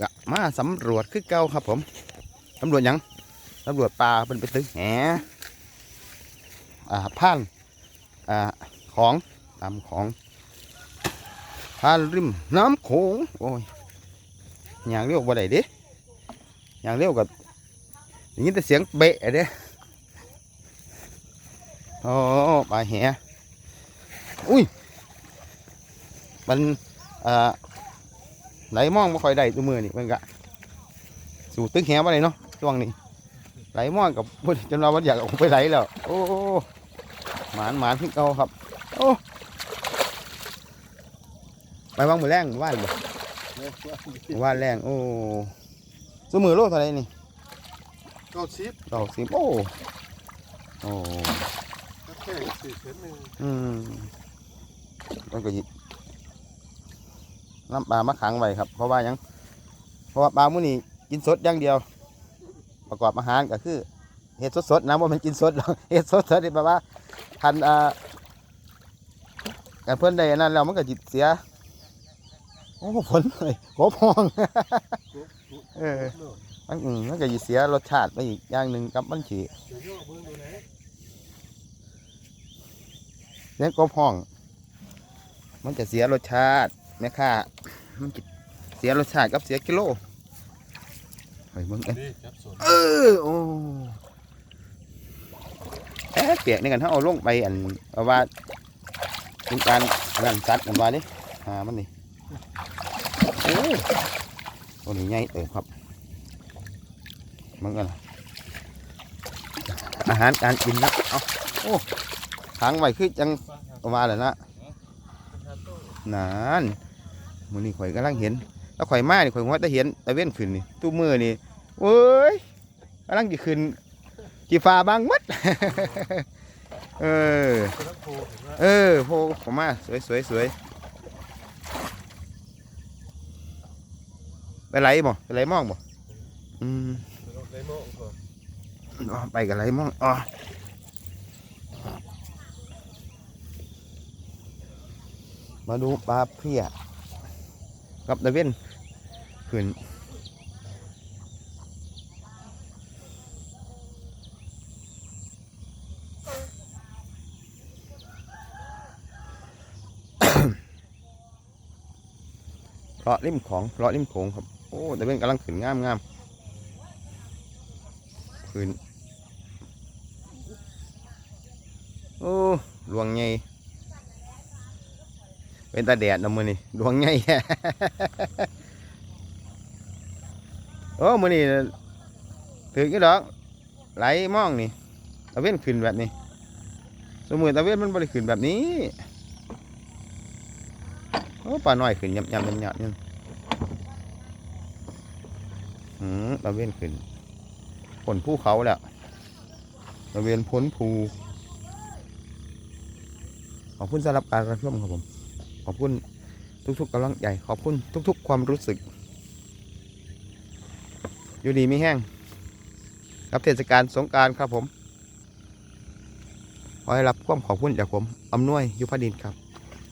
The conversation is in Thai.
กะมาสำรวจคือเก่าครับผมสำรวจยังสำรวจปลาเป็นไปตึกแหอ่าผ่านอ่าของตามของผ่านริมน้ำโขงโอ้ยอย่างเรียกว่าไดเด้อย่างเรียกกับอย่างนี้แต่เสียงเบะเด้โอ้ปลาแหอุ้ยมันอ่า ไหลมองไม่ค่อยได้ตัวมือนี่มันกะสู่ตึกแหว่าไรเนาะช่วงนี้ ไหลมองกับพุ่นจนเราวันอยากออกไปไหลแล้ว โอ้หมานหมานขึ้นเก่าครับ โอ้ไปวางมือแรงว่านบ่ว่านแรงโอ้สมือโลเท่าไหรนี่เก้าสิบดอกสิบโอ้โอ้แค่สี่เซนหนึ่งอืมมันก็หยิบ น้ำปลามาขังไว้ครับ เพราะว่ายังเพราะว่าปลามื้อนี้กินสดอย่างเดียว ประกอบอาหารก็คือเห็ดสดๆนะว่ามันกินสดหรอกเห็ดสดๆนี่แปลว่าทันอ่าการเพื่อนได้อันนั้นแล้วมันก็จิตเสียโอ้ผลเลยโกพองเออมันอืมมันก็จิเสียรสชาติไปอีกอย่างหนึ่งกับมันฉีเดี๋ยวย่อเบิ้งดูไหนเสียกบห้อง มันจะเสียรสชาติแม่ค่า มันจะเสียรสชาติกับเสียกิโลเฮ้ยมึงเอ้ยนี่จับสนเออโอ้เอ๊ะเปียกนี่กันถ้าเอาลงไปอันเอาว่าเป็นการอันนั้นซัดกันว่านี่หามันนี่โอ้ตัวนี้ใหญ่เติบครับมันกันอาหารการกินนะเอาโอ้ทางไว้คือจังออกมาแล้วนะนาน มือนี้ข่อยกำลังเห็น แล้วข่อยมานี่ข่อยว่าจะเห็นตะเว้นขึ้นนี่ตู้มือนี่โอ้ยกำลังจะขึ้นจีฟ้าบางมัด เออกำลังโผล่เออโหผมมาสวยสวยสวยไปไหลบ่ไปไหลมองบ่อืมได้มองก่อนไปกับไหลมองอ๋อมาดูปลาเพรีย กับตะเวนขึ้นเลาะริมของเลาะริมโขงครับ โอ้ต่เป็นกำลังขึ้นงามงามขึ้นโอ้ดวงใหญ่ เป็นตาแดดนะมือนี่ดวงใหญ่โอ้มือนี่ถือกี่ดอกไหลมองนี่ตะเว้นขึ้นแบบนี้ สมือตะเว้นมันบริขึ้นแบบนี้โอ้ปลาหน้อยขึ้นยำยำยำยำยอืมตะเวนขึ้นผลภูเขาแล้วตะเวนพ้นภูขอบคุณสำหรับการรับชมครับผม อบคุณทุกๆกำลังใจขอบคุณทุก ๆ ความรู้สึก อยู่ดีไม่แห้งรับเทศกาลสงกรารครับผม ขอให้รับความขอบคุณจากผมอำนวยยุพดินครับ